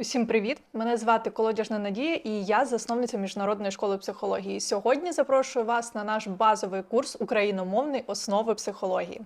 Усім привіт! Мене звати Колодяжна Надія, і я засновниця міжнародної школи психології. Сьогодні запрошую вас на наш базовий курс україномовний основи психології.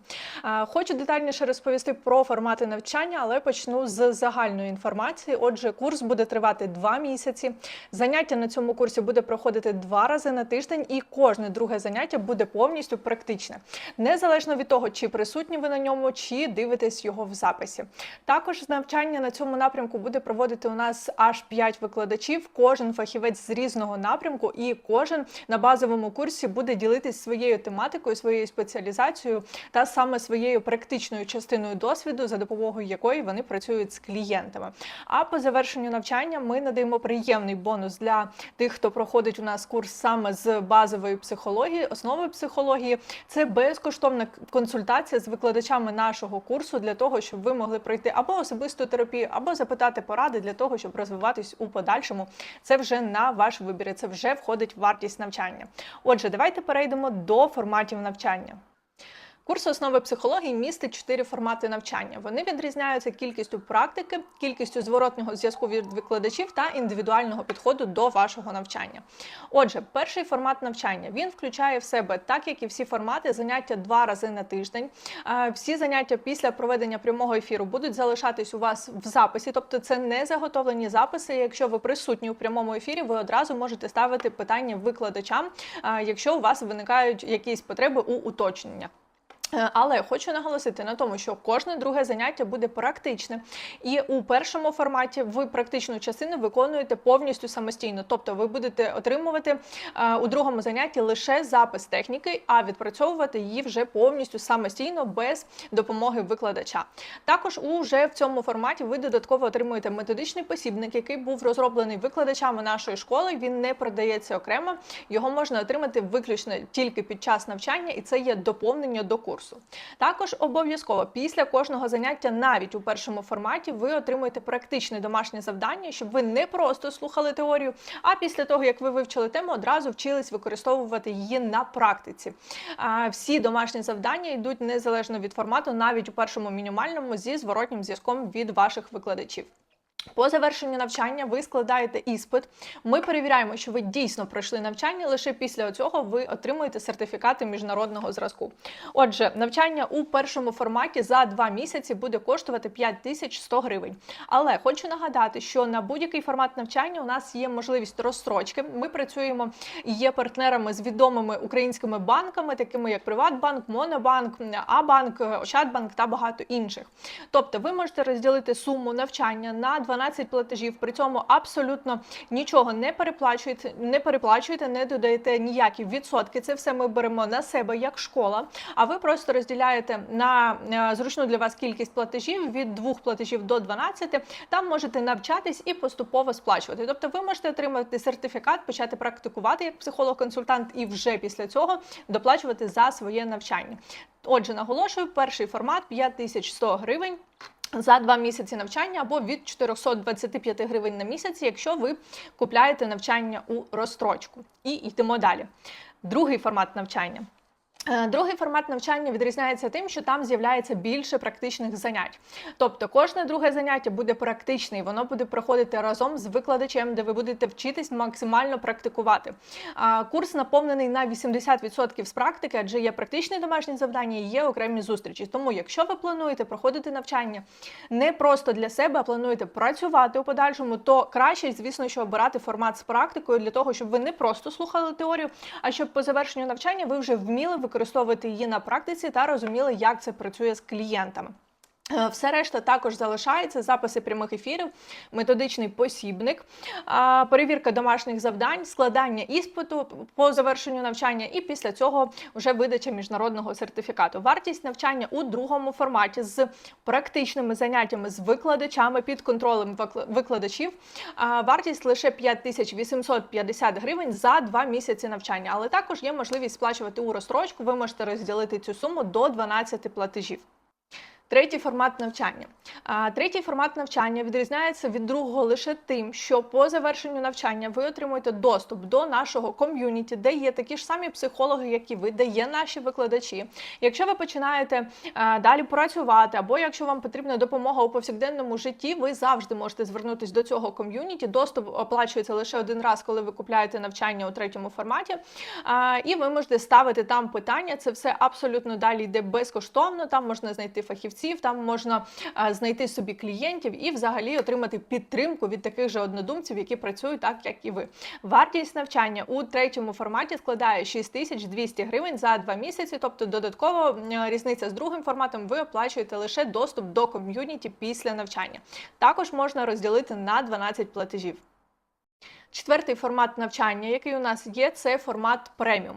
Хочу детальніше розповісти про формати навчання, але почну з загальної інформації. Отже, курс буде тривати два місяці. Заняття на цьому курсі буде проходити два рази на тиждень, і кожне друге заняття буде повністю практичне, незалежно від того, чи присутні ви на ньому, чи дивитесь його в записі. Також навчання на цьому напрямку буде проводити у нас аж 5 викладачів, кожен фахівець з різного напрямку, і кожен на базовому курсі буде ділитись своєю тематикою, своєю спеціалізацією та саме своєю практичною частиною досвіду, за допомогою якої вони працюють з клієнтами. А по завершенню навчання ми надаємо приємний бонус для тих, хто проходить у нас курс саме з базової психології, основи психології. Це безкоштовна консультація з викладачами нашого курсу для того, щоб ви могли пройти або особисту терапію, або запитати поради для того, щоб розвиватись у подальшому. Це вже на ваш вибір, це вже входить в вартість навчання. Отже, давайте перейдемо до форматів навчання. Курс основи психології містить чотири формати навчання. Вони відрізняються кількістю практики, кількістю зворотнього зв'язку від викладачів та індивідуального підходу до вашого навчання. Отже, перший формат навчання він включає в себе, так як і всі формати, заняття два рази на тиждень. Всі заняття після проведення прямого ефіру будуть залишатись у вас в записі, тобто це не заготовлені записи. Якщо ви присутні у прямому ефірі, ви одразу можете ставити питання викладачам, якщо у вас виникають якісь потреби у уточненнях. Е, Але хочу наголосити на тому, що кожне друге заняття буде практичне, і у першому форматі ви практичну частину виконуєте повністю самостійно. Тобто ви будете отримувати е, у другому занятті лише запис техніки, а відпрацьовувати її вже повністю самостійно без допомоги викладача. Також уже в цьому форматі ви додатково отримуєте методичний посібник, який був розроблений викладачами нашої школи. Він не продається окремо, його можна отримати виключно тільки під час навчання, і це є доповнення до курсу. Також обов'язково після кожного заняття, навіть у першому форматі, ви отримуєте практичне домашнє завдання, щоб ви не просто слухали теорію, а після того, як ви вивчили тему, одразу вчились використовувати її на практиці. Всі домашні завдання йдуть незалежно від формату, навіть у першому мінімальному зі зворотнім зв'язком від ваших викладачів. По завершенню навчання ви складаєте іспит. Ми перевіряємо, що ви дійсно пройшли навчання. Лише після цього ви отримуєте сертифікати міжнародного зразку. Отже, навчання у першому форматі за два місяці буде коштувати 5100 гривень. Але хочу нагадати, що на будь-який формат навчання у нас є можливість розстрочки. Ми працюємо і є партнерами з відомими українськими банками, такими як Приватбанк, Монобанк, Абанк, Ощадбанк та багато інших. Тобто, ви можете розділити суму навчання на 12 платежів, при цьому абсолютно нічого не переплачуєте, не переплачуєте, не додаєте ніякі відсотки. Це все ми беремо на себе як школа. А ви просто розділяєте на е, зручну для вас кількість платежів від двох платежів до 12. Там можете навчатись і поступово сплачувати. Тобто, ви можете отримати сертифікат, почати практикувати як психолог-консультант, і вже після цього доплачувати за своє навчання. Отже, наголошую, перший формат 5100 гривень. За два місяці навчання або від 425 гривень на місяць, якщо ви купляєте навчання у розстрочку. І йдемо далі. Другий формат навчання. Е, Другий формат навчання відрізняється тим, що там з'являється більше практичних занять. Тобто кожне друге заняття буде практичне, і воно буде проходити разом з викладачем, де ви будете вчитись максимально практикувати. Курс наповнений на 80% з практики, адже є практичні домашні завдання і є окремі зустрічі. Тому, якщо ви плануєте проходити навчання не просто для себе, а плануєте працювати у подальшому, то краще, звісно, що обирати формат з практикою для того, щоб ви не просто слухали теорію, а щоб по завершенню навчання ви вже вміли використовувати її на практиці та розуміли, як це працює з клієнтами. Е, Все решта також залишається записи прямих ефірів, методичний посібник, перевірка домашніх завдань, складання іспиту по завершенню навчання, і після цього вже видача міжнародного сертифікату. Вартість навчання у другому форматі з практичними заняттями з викладачами під контролем викладачів. Вартість лише 5850 гривень за два місяці навчання. Але також є можливість сплачувати у розстрочку. Ви можете розділити цю суму до 12 платежів. Третій формат навчання. Третій формат навчання відрізняється від другого лише тим, що по завершенню навчання ви отримуєте доступ до нашого ком'юніті, де є такі ж самі психологи, як і ви, де є наші викладачі. Якщо ви починаєте далі працювати, або якщо вам потрібна допомога у повсякденному житті, ви завжди можете звернутися до цього ком'юніті. Доступ оплачується лише один раз, коли ви купляєте навчання у третьому форматі. І ви можете ставити там питання. Це все абсолютно далі йде безкоштовно. Там можна знайти фахівців, там можна знайти собі клієнтів і взагалі отримати підтримку від таких же однодумців, які працюють так, як і ви. Вартість навчання у третьому форматі складає 6200 гривень за два місяці. Тобто, додатково різниця з другим форматом ви оплачуєте лише доступ до ком'юніті після навчання. Також можна розділити на 12 платежів. Четвертий формат навчання, який у нас є, це формат преміум.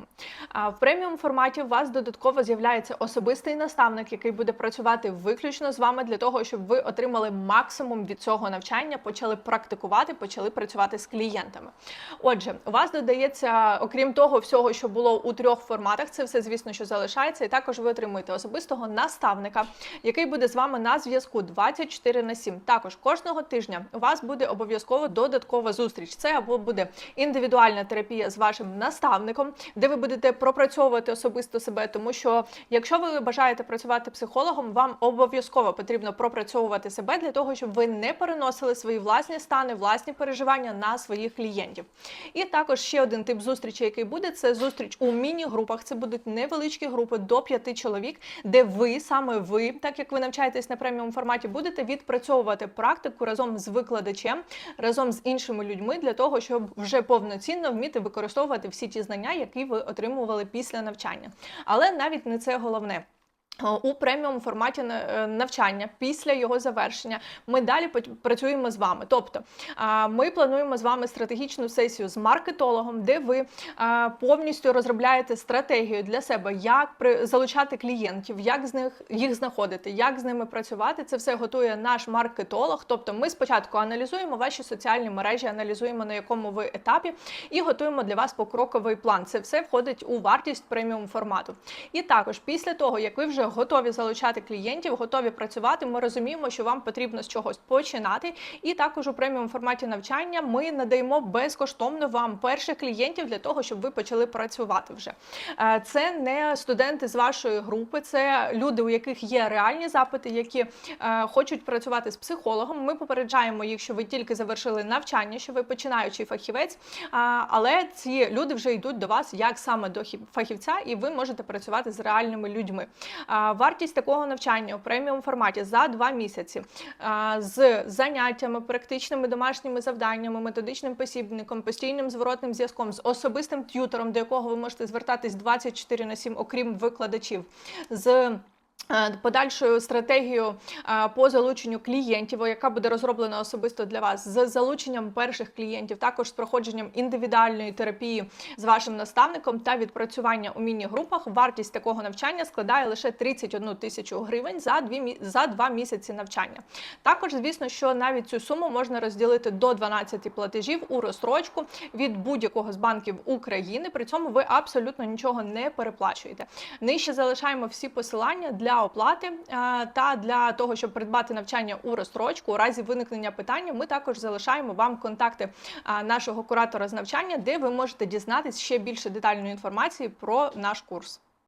В преміум форматі у вас додатково з'являється особистий наставник, який буде працювати виключно з вами для того, щоб ви отримали максимум від цього навчання, почали практикувати, почали працювати з клієнтами. Отже, у вас додається, окрім того всього, що було у трьох форматах, це все, звісно, що залишається, і також ви отримуєте особистого наставника, який буде з вами на зв'язку 24 на 7. Також кожного тижня у вас буде обов'язково додаткова зустріч. Це або буде індивідуальна терапія з вашим наставником, де ви будете пропрацьовувати особисто себе, тому що якщо ви бажаєте працювати психологом, вам обов'язково потрібно пропрацьовувати себе для того, щоб ви не переносили свої власні стани, власні переживання на своїх клієнтів. І також ще один тип зустрічі, який буде, це зустріч у міні-групах. Це будуть невеличкі групи до п'яти чоловік, де ви саме ви, так як ви навчаєтесь на преміум форматі, будете відпрацьовувати практику разом з викладачем, разом з іншими людьми для того, щоб вже повноцінно вміти використовувати всі ті знання, які ви отримували після навчання. Але навіть не це головне. У преміум форматі е, навчання після його завершення ми далі працюємо з вами. Тобто ми плануємо з вами стратегічну сесію з маркетологом, де ви повністю розробляєте стратегію для себе, як залучати клієнтів, як з них їх знаходити, як з ними працювати. Це все готує наш маркетолог. Тобто, ми спочатку аналізуємо ваші соціальні мережі, аналізуємо на якому ви етапі, і готуємо для вас покроковий план. Це все входить у вартість преміум формату. І також після того, як ви вже готові залучати клієнтів, готові працювати. Ми розуміємо, що вам потрібно з чогось починати. І також у преміум форматі навчання ми надаємо безкоштовно вам перших клієнтів для того, щоб ви почали працювати вже. Е, це не студенти з вашої групи, це люди, у яких є реальні запити, які е, хочуть працювати з психологом. Ми попереджаємо їх, що ви тільки завершили навчання, що ви починаючий фахівець, але ці люди вже йдуть до вас як саме до фахівця, і ви можете працювати з реальними людьми. Вартість такого навчання у преміум форматі за два місяці з заняттями, практичними домашніми завданнями, методичним посібником, постійним зворотним зв'язком, з особистим т'ютором, до якого ви можете звертатись 24 на 7, окрім викладачів. з подальшою стратегією е, по залученню клієнтів, яка буде розроблена особисто для вас, з залученням перших клієнтів, також з проходженням індивідуальної терапії з вашим наставником та відпрацювання у міні-групах. Вартість такого навчання складає лише 31 тисячу гривень за дві за два місяці навчання. Також, звісно, що навіть цю суму можна розділити до 12 платежів у розстрочку від будь-якого з банків України. При цьому ви абсолютно нічого не переплачуєте. Нижче залишаємо всі посилання для оплати та для того, щоб придбати навчання у розстрочку, у разі виникнення питання, ми також залишаємо вам контакти нашого куратора з навчання, де ви можете дізнатися ще більше детальної інформації про наш курс.